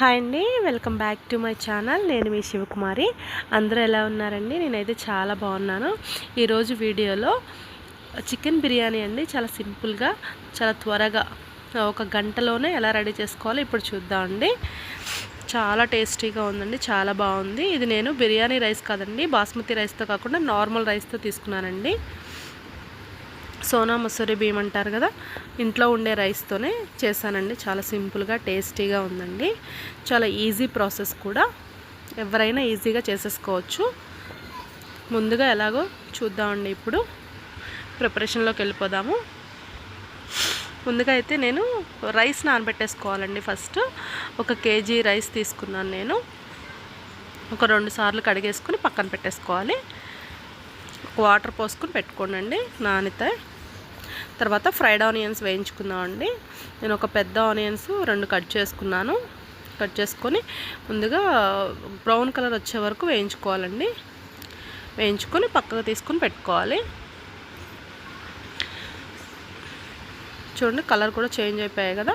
Hi అండి welcome back to my channel. నేను మీ శివకుమారి. అందరూ ఎలా ఉన్నారండి? నేనైతే చాలా బాగున్నాను. ఈరోజు వీడియోలో చికెన్ బిర్యానీ అండి. చాలా సింపుల్గా చాలా త్వరగా ఒక గంటలోనే ఎలా రెడీ చేసుకోవాలో ఇప్పుడు చూద్దామండి చాలా టేస్టీగా ఉందండి చాలా బాగుంది. ఇది నేను బిర్యానీ రైస్ కాదండి బాస్మతి రైస్తో కాకుండా నార్మల్ రైస్తో తీసుకున్నానండి. సోనా మసూరి బియ్యం అంటారు కదా ఇంట్లో ఉండే రైస్తోనే చేశానండి. చాలా సింపుల్గా టేస్టీగా ఉందండి. చాలా ఈజీ ప్రాసెస్ కూడా. ఎవరైనా ఈజీగా చేసేసుకోవచ్చు. ముందుగా ఎలాగో చూద్దామండి ఇప్పుడు. ప్రిపరేషన్లోకి వెళ్ళిపోదాము. ముందుగా అయితే నేను రైస్ నానబెట్టేసుకోవాలండి ఫస్ట్. ఒక కేజీ రైస్ తీసుకున్నాను నేను. ఒక రెండు సార్లు కడిగేసుకుని పక్కన పెట్టేసుకోవాలి. వాటర్ పోసుకుని పెట్టుకోండి నానితే తర్వాత ఫ్రైడ్ ఆనియన్స్ వేయించుకుందామండి నేను ఒక పెద్ద ఆనియన్స్ రెండు కట్ చేసుకున్నాను. కట్ చేసుకొని ముందుగా బ్రౌన్ కలర్ వచ్చే వరకు వేయించుకోవాలండి. వేయించుకొని పక్కకు తీసుకొని పెట్టుకోవాలి. చూడండి కలర్ కూడా చేంజ్ అయిపోయాయి కదా.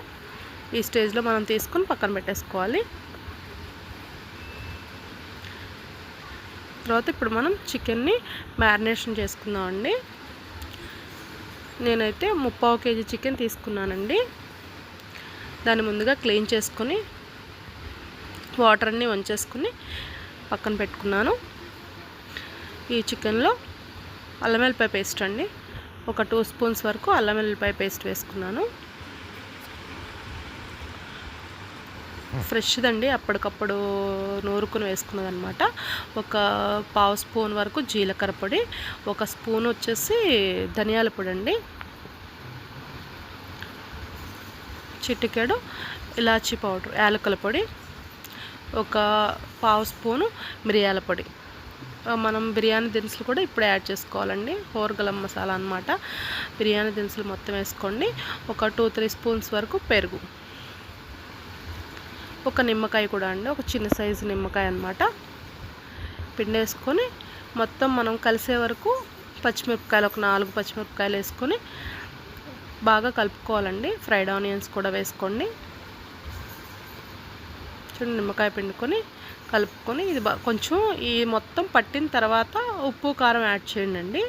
ఈ స్టేజ్లో మనం తీసుకొని పక్కన పెట్టేసుకోవాలి. తర్వాత ఇప్పుడు మనం చికెన్ని మ్యారినేషన్ చేసుకుందామండి నేనైతే ముప్పావు కేజీ చికెన్ తీసుకున్నానండి. దాన్ని ముందుగా క్లీన్ చేసుకొని వాటర్ అన్నీ వంచేసుకుని పక్కన పెట్టుకున్నాను. ఈ చికెన్లో అల్లం వెల్లిపాయ పేస్ట్ అండి. ఒక టూ స్పూన్స్ వరకు అల్లం వెల్లిపాయ పేస్ట్ వేసుకున్నాను. ఫ్రెష్దండి. అప్పటికప్పుడు నూరుకుని వేసుకున్నది అనమాట ఒక పావు స్పూన్ వరకు జీలకర్ర పొడి ఒక స్పూన్ వచ్చేసి ధనియాల పొడి అండి చిటికెడు ఇలాచీ పౌడర్ యాలకుల పొడి ఒక పావు స్పూను మిరియాల పొడి. మనం బిర్యానీ దినుసులు కూడా ఇప్పుడు యాడ్ చేసుకోవాలండి. హోర్గలం మసాలా అనమాట బిర్యానీ దినుసులు మొత్తం వేసుకోండి. ఒక టూ త్రీ స్పూన్స్ వరకు పెరుగు. ఒక నిమ్మకాయ కూడా అండి ఒక చిన్న సైజు నిమ్మకాయ అనమాట పిండేసుకొని మొత్తం మనం కలిసే వరకు పచ్చిమిరపకాయలు ఒక నాలుగు పచ్చిమిరపకాయలు వేసుకొని బాగా కలుపుకోవాలండి. ఫ్రైడ్ ఆనియన్స్ కూడా వేసుకోండి. చూడండి నిమ్మకాయ పిండుకొని కలుపుకొని ఇది కొంచెం ఈ మొత్తం పట్టిన తర్వాత ఉప్పు కారం యాడ్ చేయండి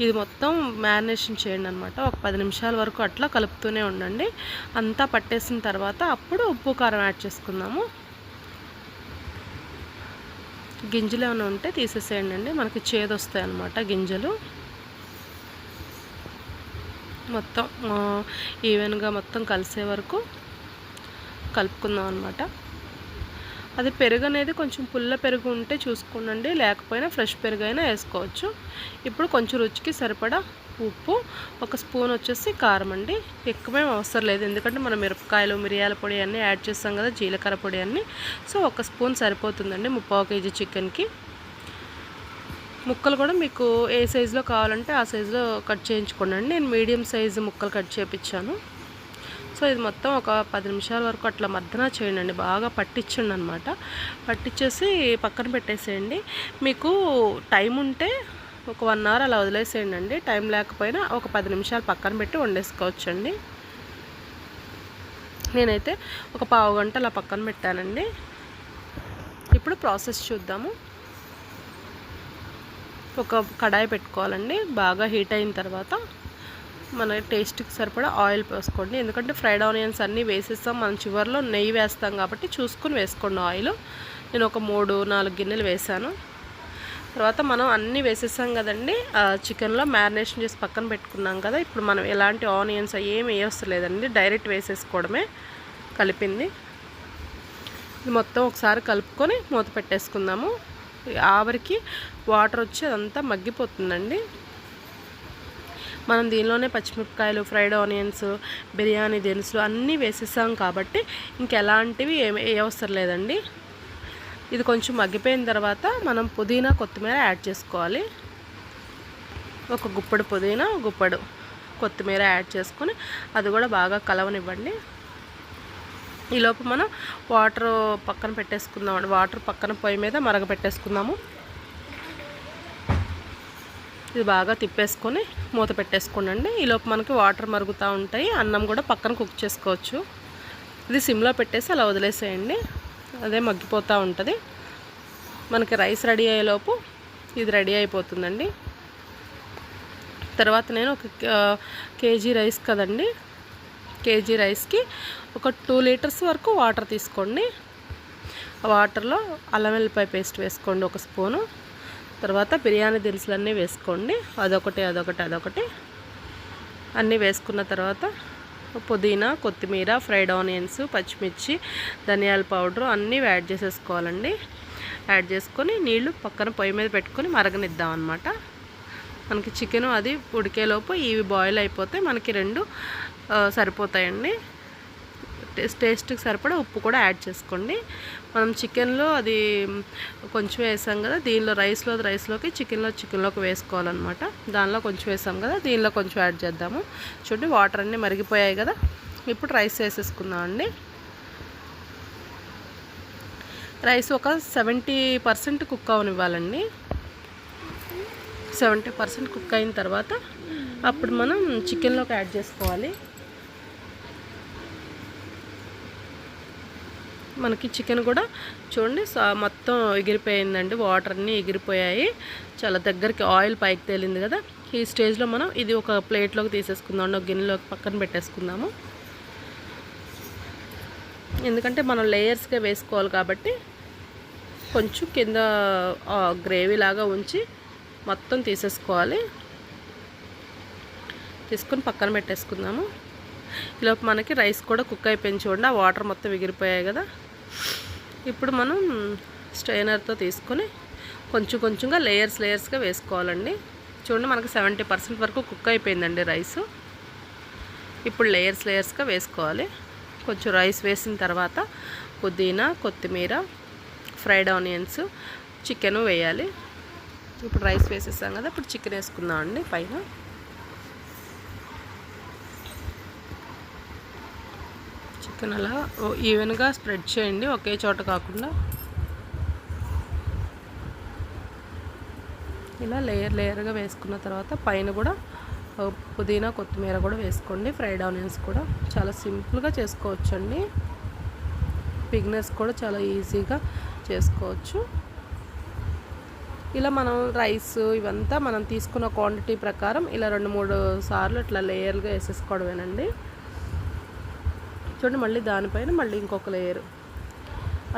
ఇది మొత్తం మ్యారినేషన్ చేయండి అనమాట ఒక పది నిమిషాల వరకు అట్లా కలుపుతూనే ఉండండి. అంతా పట్టేసిన తర్వాత అప్పుడు ఉప్పు కారం యాడ్ చేసుకుందాము. గింజలు ఏమైనా ఉంటే తీసేసేయండి అండి. మనకి చేదు వస్తాయి అన్నమాట గింజలు. మొత్తం ఈవెన్గా మొత్తం కలిసే వరకు కలుపుకుందాం అనమాట అది పెరుగు అనేది కొంచెం పుల్ల పెరుగు ఉంటే చూసుకోనండి. లేకపోయినా ఫ్రెష్ పెరుగు అయినా వేసుకోవచ్చు. ఇప్పుడు కొంచెం రుచికి సరిపడా ఉప్పు ఒక స్పూన్ వచ్చేసి కారం అండి. ఎక్కువేం అవసరం లేదు. ఎందుకంటే మనం మిరపకాయలు మిరియాల పొడి అన్నీ యాడ్ చేస్తాం కదా జీలకర్ర పొడి అన్నీ. సో ఒక స్పూన్ సరిపోతుందండి ముప్పావు కేజీ చికెన్కి. ముక్కలు కూడా మీకు ఏ సైజులో కావాలంటే ఆ సైజులో కట్ చేయించుకోండి. నేను మీడియం సైజు ముక్కలు కట్ చేయించాను సో ఇది మొత్తం ఒక పది నిమిషాల వరకు అట్లా మద్దన చేయండి బాగా పట్టించండి అనమాట పట్టించేసి పక్కన పెట్టేసేయండి. మీకు టైం ఉంటే ఒక వన్ అవర్ అలా వదిలేసేయండి అండి టైం లేకపోయినా ఒక పది నిమిషాలు పక్కన పెట్టి వండేసుకోవచ్చండి. నేనైతే ఒక పావు గంట అలా పక్కన పెట్టానండి. ఇప్పుడు ప్రాసెస్ చూద్దాము. ఒక కడాయి పెట్టుకోవాలండి. బాగా హీట్ అయిన తర్వాత మన టేస్ట్కి సరిపడా ఆయిల్ పోసుకోండి. ఎందుకంటే ఫ్రైడ్ ఆనియన్స్ అన్నీ వేసేస్తాం. మనం చివరిలో నెయ్యి వేస్తాం కాబట్టి చూసుకుని వేసుకోండి ఆయిల్. నేను ఒక మూడు నాలుగు గిన్నెలు వేసాను. తర్వాత మనం అన్నీ వేసేసాం కదండి. చికెన్లో మ్యారినేషన్ చేసి పక్కన పెట్టుకున్నాం కదా. ఇప్పుడు మనం ఎలాంటి ఆనియన్స్ ఏమి వేయవసలేదండి డైరెక్ట్ వేసేసుకోవడమే కలిపింది. ఇది మొత్తం ఒకసారి కలుపుకొని మూత పెట్టేసుకుందాము. ఆవరికి వాటర్ వచ్చి అదంతా మగ్గిపోతుందండి. మనం దీనిలోనే పచ్చిమిరపకాయలు ఫ్రైడ్ ఆనియన్స్ బిర్యానీ దినుసులు అన్నీ వేసేసాం కాబట్టి ఇంకెలాంటివి ఏమి అవసరం లేదండి. ఇది కొంచెం మగ్గిపోయిన తర్వాత మనం పుదీనా కొత్తిమీర యాడ్ చేసుకోవాలి. ఒక గుప్పడు పుదీనా గుప్పడు కొత్తిమీర యాడ్ చేసుకొని అది కూడా బాగా కలవనివ్వండి. ఈలోపు మనం వాటర్ పక్కన పెట్టేసుకుందాం వాటర్ పక్కన పొయ్యి మీద మరగ పెట్టేసుకుందాము ఇది బాగా తిప్పేసుకొని మూత పెట్టేసుకోండి ఈలోపు మనకి వాటర్ మరుగుతూ ఉంటాయి. అన్నం కూడా పక్కన కుక్ చేసుకోవచ్చు. ఇది సిమ్లో పెట్టేసి అలా వదిలేసేయండి. అదే మగ్గిపోతూ ఉంటుంది. మనకి రైస్ రెడీ అయ్యేలోపు ఇది రెడీ అయిపోతుందండి. తర్వాత నేను ఒక కేజీ రైస్ కదండి. కేజీ రైస్కి ఒక టూ లీటర్స్ వరకు వాటర్ తీసుకోండి. వాటర్లో అల్లం వెల్లిపాయ పేస్ట్ వేసుకోండి ఒక స్పూను. తర్వాత బిర్యానీ దినుసులన్నీ వేసుకోండి. అదొకటి అదొకటి అదొకటి. అన్నీ వేసుకున్న తర్వాత పుదీనా కొత్తిమీర ఫ్రైడ్ ఆనియన్స్ పచ్చిమిర్చి ధనియాల పౌడర్ అన్నీ యాడ్ చేసేసుకోవాలండి. యాడ్ చేసుకొని నీళ్ళు పక్కన పొయ్యి మీద పెట్టుకొని మరగనిద్దాం అనమాట మనకి చికెన్ అది ఉడికేలోపు ఇవి బాయిల్ అయిపోతే మనకి రెండు సరిపోతాయండి. టేస్ట్కి సరిపడా ఉప్పు కూడా యాడ్ చేసుకోండి. మనం చికెన్లో అది కొంచెం వేసాం కదా దీనిలో రైస్లో రైస్లోకి చికెన్లో చికెన్లోకి వేసుకోవాలన్నమాట. దానిలో కొంచెం వేసాం కదా దీనిలో కొంచెం యాడ్ చేద్దాము. చూడండి వాటర్ అన్నీ మరిగిపోయాయి కదా. ఇప్పుడు రైస్ వేసేసుకుందాం అండి. రైస్ ఒక సెవెంటీ పర్సెంట్ కుక్ అవనివ్వాలండి. సెవెంటీ పర్సెంట్ కుక్ అయిన తర్వాత అప్పుడు మనం చికెన్లోకి యాడ్ చేసుకోవాలి. మనకి చికెన్ కూడా చూడండి మొత్తం ఎగిరిపోయిందండి వాటర్ అన్నీ ఎగిరిపోయాయి. చాలా దగ్గరికి ఆయిల్ పైకి తేలింది కదా. ఈ స్టేజ్లో మనం ఇది ఒక ప్లేట్లోకి తీసేసుకుందాం ఒక గిన్నెలోకి పక్కన పెట్టేసుకుందాము. ఎందుకంటే మనం లేయర్స్గా వేసుకోవాలి కాబట్టి కొంచెం కింద గ్రేవీ లాగా ఉంచి మొత్తం తీసేసుకోవాలి. తీసుకొని పక్కన పెట్టేసుకుందాము. ఇలా మనకి రైస్ కూడా కుక్ అయిపోయింది చూడండి ఆ వాటర్ మొత్తం ఎగిరిపోయాయి కదా. ఇప్పుడు మనం స్ట్రైనర్తో తీసుకొని కొంచెం కొంచెంగా లేయర్స్ లేయర్స్గా వేసుకోవాలండి. చూడండి మనకి సెవెంటీ పర్సెంట్ వరకు కుక్ అయిపోయిందండి రైస్ ఇప్పుడు లేయర్స్ లేయర్స్గా వేసుకోవాలి. కొంచెం రైస్ వేసిన తర్వాత పుదీనా కొత్తిమీర ఫ్రైడ్ ఆనియన్స్ చికెను వేయాలి. ఇప్పుడు రైస్ వేసేసాం కదా ఇప్పుడు చికెన్ వేసుకుందాం అండి పైన. చికెన్ అలా. ఈవెన్గా స్ప్రెడ్ చేయండి ఒకే చోట కాకుండా. ఇలా లేయర్ లేయర్గా వేసుకున్న తర్వాత పైన కూడా పుదీనా కొత్తిమీర కూడా వేసుకోండి ఫ్రైడ్ ఆనియన్స్ కూడా. చాలా సింపుల్గా చేసుకోవచ్చండి. బిగ్నెస్ కూడా చాలా ఈజీగా చేసుకోవచ్చు. ఇలా మనం రైస్ ఇవంతా మనం తీసుకున్న క్వాంటిటీ ప్రకారం ఇలా రెండు మూడు సార్లు ఇట్లా లేయర్గా వేసేసుకోవడమేనండి. చూడండి మళ్ళీ దానిపైన మళ్ళీ ఇంకొక లేయర్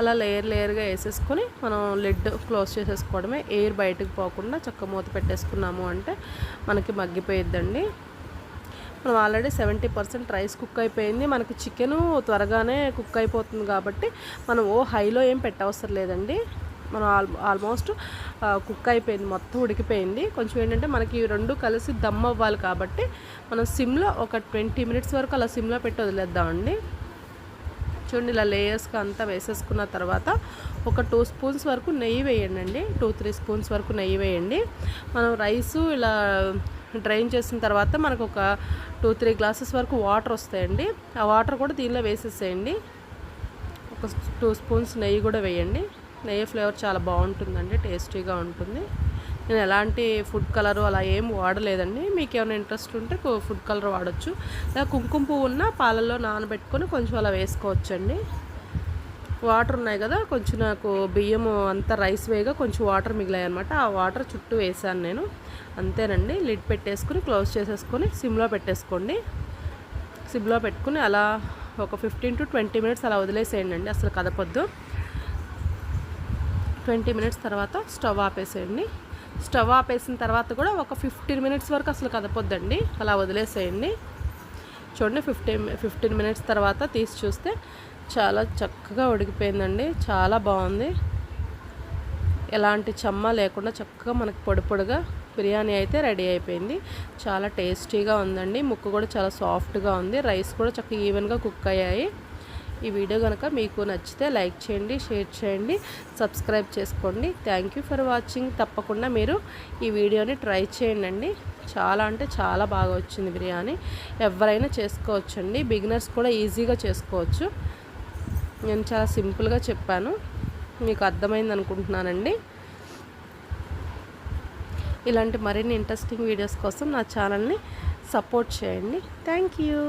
అలా లేయర్ లేయర్గా వేసేసుకొని మనం లిడ్ క్లోజ్ చేసేసుకోవడమే. ఎయిర్ బయటకు పోకుండా చక్క మూత పెట్టేసుకున్నాము అంటే మనకి మగ్గిపోయిద్దండి. మనం already seventy percent rice cook అయిపోయింది. మనకి చికెను త్వరగానే కుక్ అయిపోతుంది కాబట్టి మనం ఓ హైలో ఏం పెట్టవసరం లేదండి. మనం ఆల్ ఆల్మోస్ట్ కుక్ అయిపోయింది మొత్తం ఉడికిపోయింది. కొంచెం ఏంటంటే మనకి రెండు కలిసి దమ్ అవ్వాలి కాబట్టి మనం సిమ్లో ఒక ట్వంటీ మినిట్స్ వరకు అలా సిమ్లో పెట్టి వదిలేద్దామండి. చూడండి ఇలా లేయర్స్గా అంతా వేసేసుకున్న తర్వాత ఒక టూ స్పూన్స్ వరకు నెయ్యి వేయండి అండి టూ త్రీ స్పూన్స్ వరకు నెయ్యి వేయండి. మనం రైసు ఇలా డ్రైన్ చేసిన తర్వాత మనకు ఒక టూ త్రీ గ్లాసెస్ వరకు వాటర్ వస్తాయండి. ఆ వాటర్ కూడా దీనిలో వేసేసేయండి. ఒక టూ స్పూన్స్ నెయ్యి కూడా వేయండి. నెయ్యి ఫ్లేవర్ చాలా బాగుంటుందండి టేస్టీగా ఉంటుంది. నేను ఎలాంటి ఫుడ్ కలర్ అలా ఏం వాడలేదండి. మీకు ఏమైనా ఇంట్రెస్ట్ ఉంటే ఫుడ్ కలర్ వాడచ్చు. లేదా కుంకుమ పువ్వు ఉన్న పాలల్లో నానబెట్టుకొని కొంచెం అలా వేసుకోవచ్చండి. వాటర్ ఉన్నాయి కదా కొంచెం నాకు బియ్యము అంతా రైస్ వేగా కొంచెం వాటర్ మిగిలాయి అనమాట ఆ వాటర్ చుట్టూ వేసాను నేను. అంతేనండి. లిడ్ పెట్టేసుకుని క్లోజ్ చేసేసుకొని సిమ్లో పెట్టేసుకోండి. సిమ్లో పెట్టుకుని అలా ఒక ఫిఫ్టీన్ టు ట్వంటీ మినిట్స్ అలా వదిలేసేయండి అసలు కదపొద్దు. ట్వంటీ మినిట్స్ తర్వాత స్టవ్ ఆపేసేయండి. స్టవ్ ఆపేసిన తర్వాత కూడా ఒక ఫిఫ్టీన్ మినిట్స్ వరకు అసలు కదపొద్దండి. అలా వదిలేసేయండి. చూడండి ఫిఫ్టీన్ ఫిఫ్టీన్ మినిట్స్ తర్వాత తీసి చూస్తే చాలా చక్కగా ఉడికిపోయిందండి. చాలా బాగుంది. ఎలాంటి చెమ్మ లేకుండా చక్కగా మనకి పొడి పొడిగా బిర్యానీ అయితే రెడీ అయిపోయింది. చాలా టేస్టీగా ఉందండి. ముక్క కూడా చాలా సాఫ్ట్గా ఉంది. రైస్ కూడా చక్కగా ఈవెన్గా కుక్ అయ్యాయి. ఈ వీడియో కనుక మీకు నచ్చితే లైక్ చేయండి షేర్ చేయండి సబ్స్క్రైబ్ చేసుకోండి. థ్యాంక్ యూ ఫర్ వాచింగ్ తప్పకుండా మీరు ఈ వీడియోని ట్రై చేయండి చాలా అంటే చాలా బాగా వచ్చింది బిర్యానీ. ఎవరైనా చేసుకోవచ్చండి. బిగినర్స్ కూడా ఈజీగా చేసుకోవచ్చు. నేను చాలా సింపుల్గా చెప్పాను. మీకు అర్థమైంది అనుకుంటున్నానండి. ఇలాంటి మరిన్ని ఇంట్రెస్టింగ్ వీడియోస్ కోసం నా ఛానల్ని సపోర్ట్ చేయండి. Thank you